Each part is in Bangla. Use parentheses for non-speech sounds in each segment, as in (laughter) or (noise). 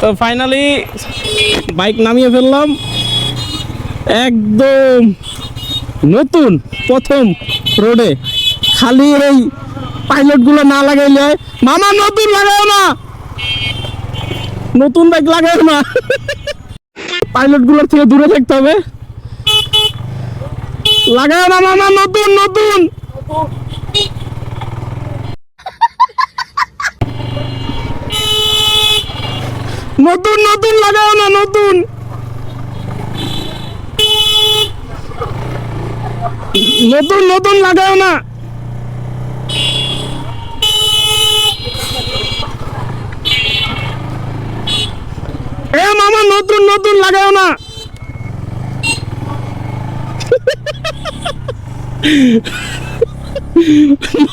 তো ফাইনালি বাইক নামিয়ে ফেললাম। একদম নতুন প্রথম রোডে খালি এই পাইলটগুলো না লাগাইলে মামা, নতুন লাগাও না। নতুন বাইক লাগাও না। পাইলটগুলোর থেকে দূরে থাকতে হবে। লাগাও না মামা, নতুন নতুন। নতুন নতুন, লাগাও না, নতুন। নতুন নতুন, লাগাও না। এ মামা, নতুন নতুন, লাগাও না।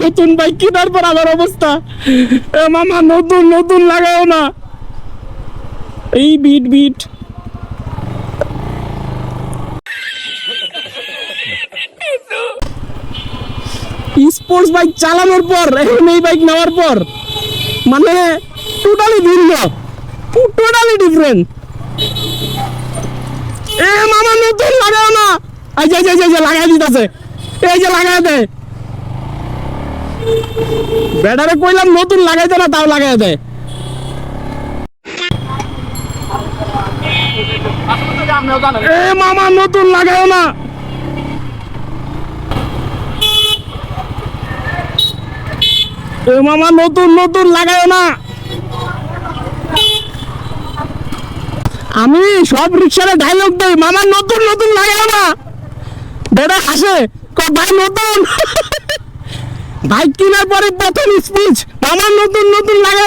নতুন বাইক কেনার পর আমার অবস্থা। এ মামা, নতুন নতুন, লাগাও না। এই বিট বিট। স্পোর্টস বাইক চালানোর পর এখন এই বাইক নেওয়ার পর মানে টোটালি ভিন্ন টোটালি ডিফারেন্ট এ মামা নতুন লাগাও না। এই যে যে, লাগাই দিতেছে। এই যে লাগাই দে। ব্যাটারে কইলাম নতুন লাগাইতে না তাও লাগাই দেয় এ মামা, নতুন লাগাও না। এ মামা, নতুন নতুন লাগাও না। আমি সব রিক্সারে ডায়লগ দেই। মামা, নতুন নতুন লাগাও না। বেটা হাসে ভাই, নতুন। (laughs) বাইক কেনার পরে প্রথম স্পিচ মামা, নতুন নতুন লাগাও না